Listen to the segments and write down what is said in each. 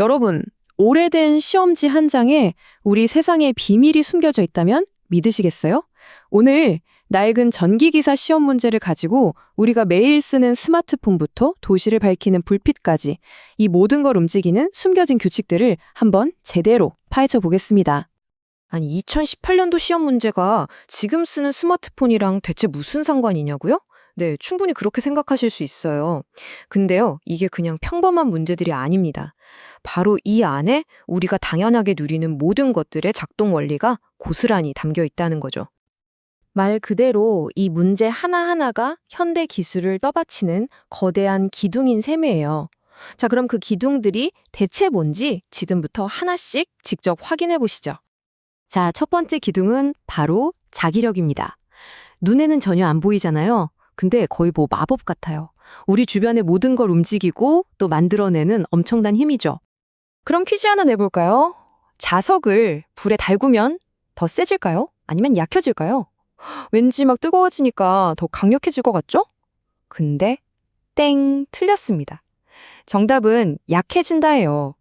여러분, 오래된 시험지 한 장에 우리 세상의 비밀이 숨겨져 있다면 믿으시겠어요? 오늘 낡은 전기기사 시험 문제를 가지고 우리가 매일 쓰는 스마트폰부터 도시를 밝히는 불빛까지 이 모든 걸 움직이는 숨겨진 규칙들을 한번 제대로 파헤쳐 보겠습니다. 아니 2018년도 시험 문제가 지금 쓰는 스마트폰이랑 대체 무슨 상관이냐고요? 네, 충분히 그렇게 생각하실 수 있어요. 근데요, 이게 그냥 평범한 문제들이 아닙니다. 바로 이 안에 우리가 당연하게 누리는 모든 것들의 작동 원리가 고스란히 담겨 있다는 거죠. 말 그대로 이 문제 하나하나가 현대 기술을 떠받치는 거대한 기둥인 셈이에요. 자, 그럼 그 기둥들이 대체 뭔지 지금부터 하나씩 직접 확인해 보시죠. 자, 첫 번째 기둥은 바로 자기력입니다. 눈에는 전혀 안 보이잖아요. 근데 거의 뭐 마법 같아요. 우리 주변의 모든 걸 움직이고 또 만들어내는 엄청난 힘이죠. 그럼 퀴즈 하나 내볼까요? 자석을 불에 달구면 더 세질까요? 아니면 약해질까요? 왠지 막 뜨거워지니까 더 강력해질 것 같죠? 근데 땡 틀렸습니다. 정답은 약해진다예요.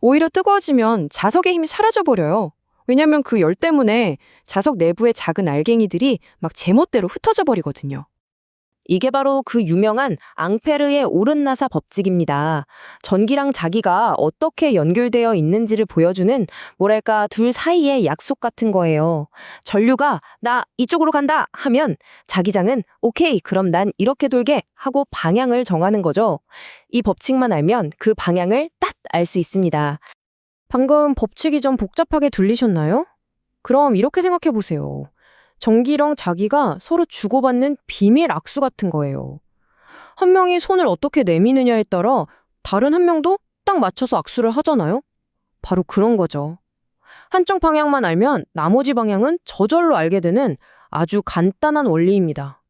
오히려 뜨거워지면 자석의 힘이 사라져 버려요. 왜냐면 그 열 때문에 자석 내부의 작은 알갱이들이 막 제멋대로 흩어져 버리거든요. 이게 바로 그 유명한 앙페르의 오른나사 법칙입니다. 전기랑 자기가 어떻게 연결되어 있는지를 보여주는 뭐랄까 둘 사이의 약속 같은 거예요. 전류가 나 이쪽으로 간다 하면 자기장은 오케이 그럼 난 이렇게 돌게 하고 방향을 정하는 거죠. 이 법칙만 알면 그 방향을 딱 알 수 있습니다. 방금 법칙이 좀 복잡하게 들리셨나요? 그럼 이렇게 생각해 보세요. 전기랑 자기가 서로 주고받는 비밀 악수 같은 거예요. 한 명이 손을 어떻게 내미느냐에 따라 다른 한 명도 딱 맞춰서 악수를 하잖아요? 바로 그런 거죠. 한쪽 방향만 알면 나머지 방향은 저절로 알게 되는 아주 간단한 원리입니다.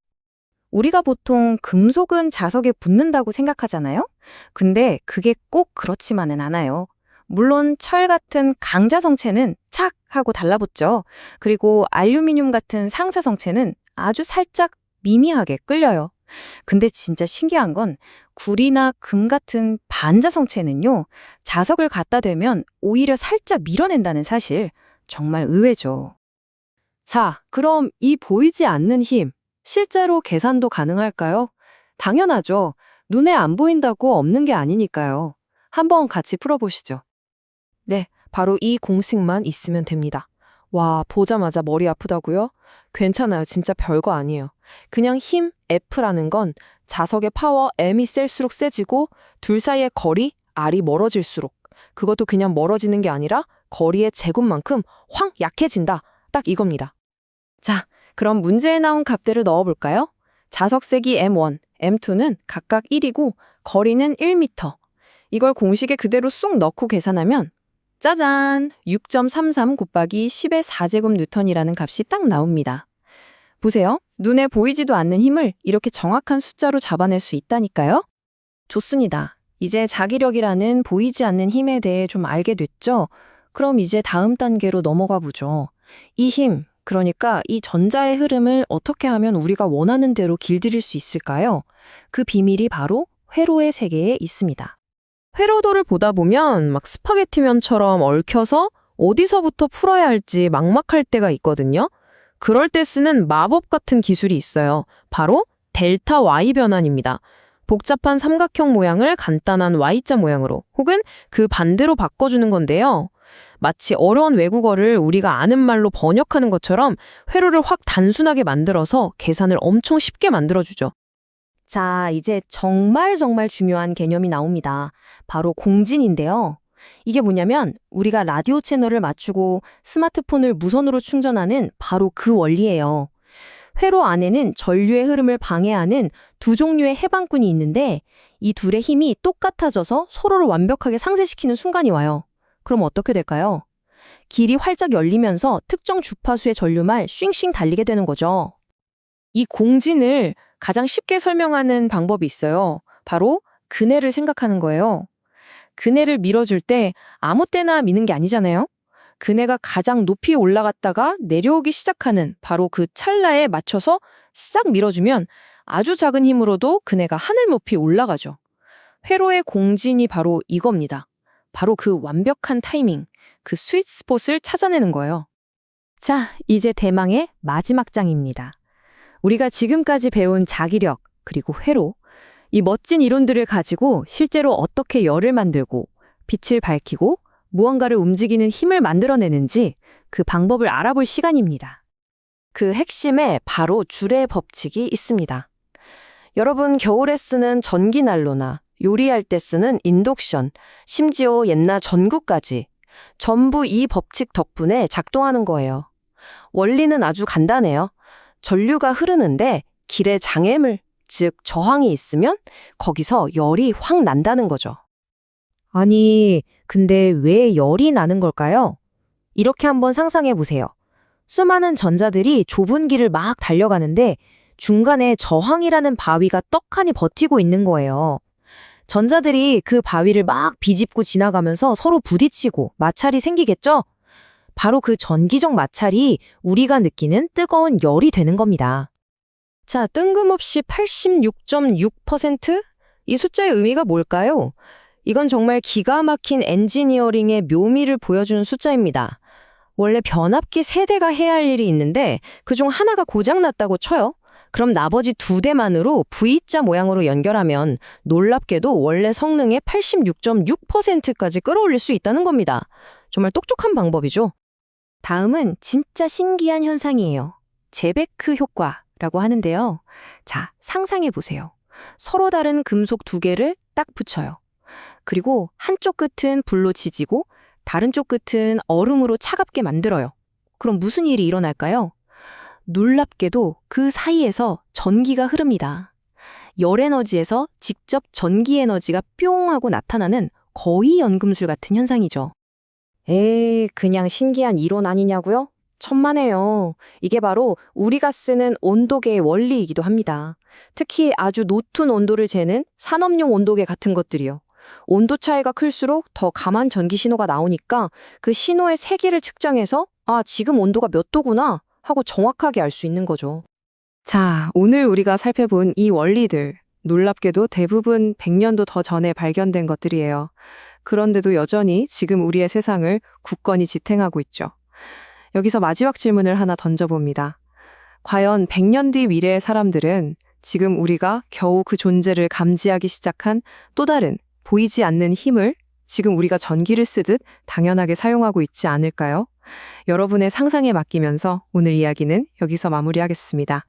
우리가 보통 금속은 자석에 붙는다고 생각하잖아요? 근데 그게 꼭 그렇지만은 않아요. 물론 철 같은 강자성체는 착 하고 달라붙죠. 그리고 알루미늄 같은 상사성체는 아주 살짝 미미하게 끌려요. 근데 진짜 신기한 건 구리나 금 같은 반자성체는요, 자석을 갖다 대면 오히려 살짝 밀어낸다는 사실, 정말 의외죠. 자, 그럼 이 보이지 않는 힘, 실제로 계산도 가능할까요? 당연하죠. 눈에 안 보인다고 없는 게 아니니까요. 한번 같이 풀어보시죠. 네, 바로 이 공식만 있으면 됩니다. 와, 보자마자 머리 아프다고요? 괜찮아요. 진짜 별거 아니에요. 그냥 힘 F라는 건 자석의 파워 M이 셀수록 세지고 둘 사이의 거리 R이 멀어질수록 그것도 그냥 멀어지는 게 아니라 거리의 제곱만큼 확 약해진다. 딱 이겁니다. 자, 그럼 문제에 나온 값들을 넣어볼까요? 자석 세기 M1, M2는 각각 1이고 거리는 1m. 이걸 공식에 그대로 쏙 넣고 계산하면 짜잔! 6.33 곱하기 10의 4제곱 뉴턴이라는 값이 딱 나옵니다. 보세요. 눈에 보이지도 않는 힘을 이렇게 정확한 숫자로 잡아낼 수 있다니까요? 좋습니다. 이제 자기력이라는 보이지 않는 힘에 대해 좀 알게 됐죠? 그럼 이제 다음 단계로 넘어가 보죠. 이 힘, 그러니까 이 전자의 흐름을 어떻게 하면 우리가 원하는 대로 길들일 수 있을까요? 그 비밀이 바로 회로의 세계에 있습니다. 회로도를 보다 보면 막 스파게티면처럼 얽혀서 어디서부터 풀어야 할지 막막할 때가 있거든요. 그럴 때 쓰는 마법 같은 기술이 있어요. 바로 델타 Y 변환입니다. 복잡한 삼각형 모양을 간단한 Y자 모양으로 혹은 그 반대로 바꿔주는 건데요. 마치 어려운 외국어를 우리가 아는 말로 번역하는 것처럼 회로를 확 단순하게 만들어서 계산을 엄청 쉽게 만들어주죠. 자, 이제 정말 정말 중요한 개념이 나옵니다. 바로 공진인데요. 이게 뭐냐면 우리가 라디오 채널을 맞추고 스마트폰을 무선으로 충전하는 바로 그 원리예요. 회로 안에는 전류의 흐름을 방해하는 두 종류의 해방꾼이 있는데 이 둘의 힘이 똑같아져서 서로를 완벽하게 상쇄시키는 순간이 와요. 그럼 어떻게 될까요? 길이 활짝 열리면서 특정 주파수의 전류만 쉥쉥 달리게 되는 거죠. 이 공진을 가장 쉽게 설명하는 방법이 있어요. 바로 그네를 생각하는 거예요. 그네를 밀어줄 때 아무 때나 미는 게 아니잖아요. 그네가 가장 높이 올라갔다가 내려오기 시작하는 바로 그 찰나에 맞춰서 싹 밀어주면 아주 작은 힘으로도 그네가 하늘 높이 올라가죠. 회로의 공진이 바로 이겁니다. 바로 그 완벽한 타이밍, 그 스윗 스폿을 찾아내는 거예요. 자, 이제 대망의 마지막 장입니다. 우리가 지금까지 배운 자기력, 그리고 회로, 이 멋진 이론들을 가지고 실제로 어떻게 열을 만들고 빛을 밝히고 무언가를 움직이는 힘을 만들어내는지 그 방법을 알아볼 시간입니다. 그 핵심에 바로 줄의 법칙이 있습니다. 여러분 겨울에 쓰는 전기 난로나 요리할 때 쓰는 인덕션, 심지어 옛날 전구까지 전부 이 법칙 덕분에 작동하는 거예요. 원리는 아주 간단해요. 전류가 흐르는데 길에 장애물, 즉 저항이 있으면 거기서 열이 확 난다는 거죠. 아니, 근데 왜 열이 나는 걸까요? 이렇게 한번 상상해 보세요. 수많은 전자들이 좁은 길을 막 달려가는데 중간에 저항이라는 바위가 떡하니 버티고 있는 거예요. 전자들이 그 바위를 막 비집고 지나가면서 서로 부딪히고 마찰이 생기겠죠? 바로 그 전기적 마찰이 우리가 느끼는 뜨거운 열이 되는 겁니다. 자, 뜬금없이 86.6%? 이 숫자의 의미가 뭘까요? 이건 정말 기가 막힌 엔지니어링의 묘미를 보여주는 숫자입니다. 원래 변압기 세대가 해야 할 일이 있는데 그중 하나가 고장났다고 쳐요. 그럼 나머지 두 대만으로 V자 모양으로 연결하면 놀랍게도 원래 성능의 86.6%까지 끌어올릴 수 있다는 겁니다. 정말 똑똑한 방법이죠. 다음은 진짜 신기한 현상이에요. 제베크 효과라고 하는데요. 자, 상상해 보세요. 서로 다른 금속 두 개를 딱 붙여요. 그리고 한쪽 끝은 불로 지지고 다른 쪽 끝은 얼음으로 차갑게 만들어요. 그럼 무슨 일이 일어날까요? 놀랍게도 그 사이에서 전기가 흐릅니다. 열 에너지에서 직접 전기 에너지가 뿅 하고 나타나는 거의 연금술 같은 현상이죠. 에이, 그냥 신기한 이론 아니냐고요? 천만에요. 이게 바로 우리가 쓰는 온도계의 원리이기도 합니다. 특히 아주 높은 온도를 재는 산업용 온도계 같은 것들이요. 온도 차이가 클수록 더 감한 전기 신호가 나오니까 그 신호의 세기를 측정해서 아, 지금 온도가 몇 도구나 하고 정확하게 알 수 있는 거죠. 자, 오늘 우리가 살펴본 이 원리들, 놀랍게도 대부분 100년도 더 전에 발견된 것들이에요. 그런데도 여전히 지금 우리의 세상을 굳건히 지탱하고 있죠. 여기서 마지막 질문을 하나 던져봅니다. 과연 100년 뒤 미래의 사람들은 지금 우리가 겨우 그 존재를 감지하기 시작한 또 다른 보이지 않는 힘을 지금 우리가 전기를 쓰듯 당연하게 사용하고 있지 않을까요? 여러분의 상상에 맡기면서 오늘 이야기는 여기서 마무리하겠습니다.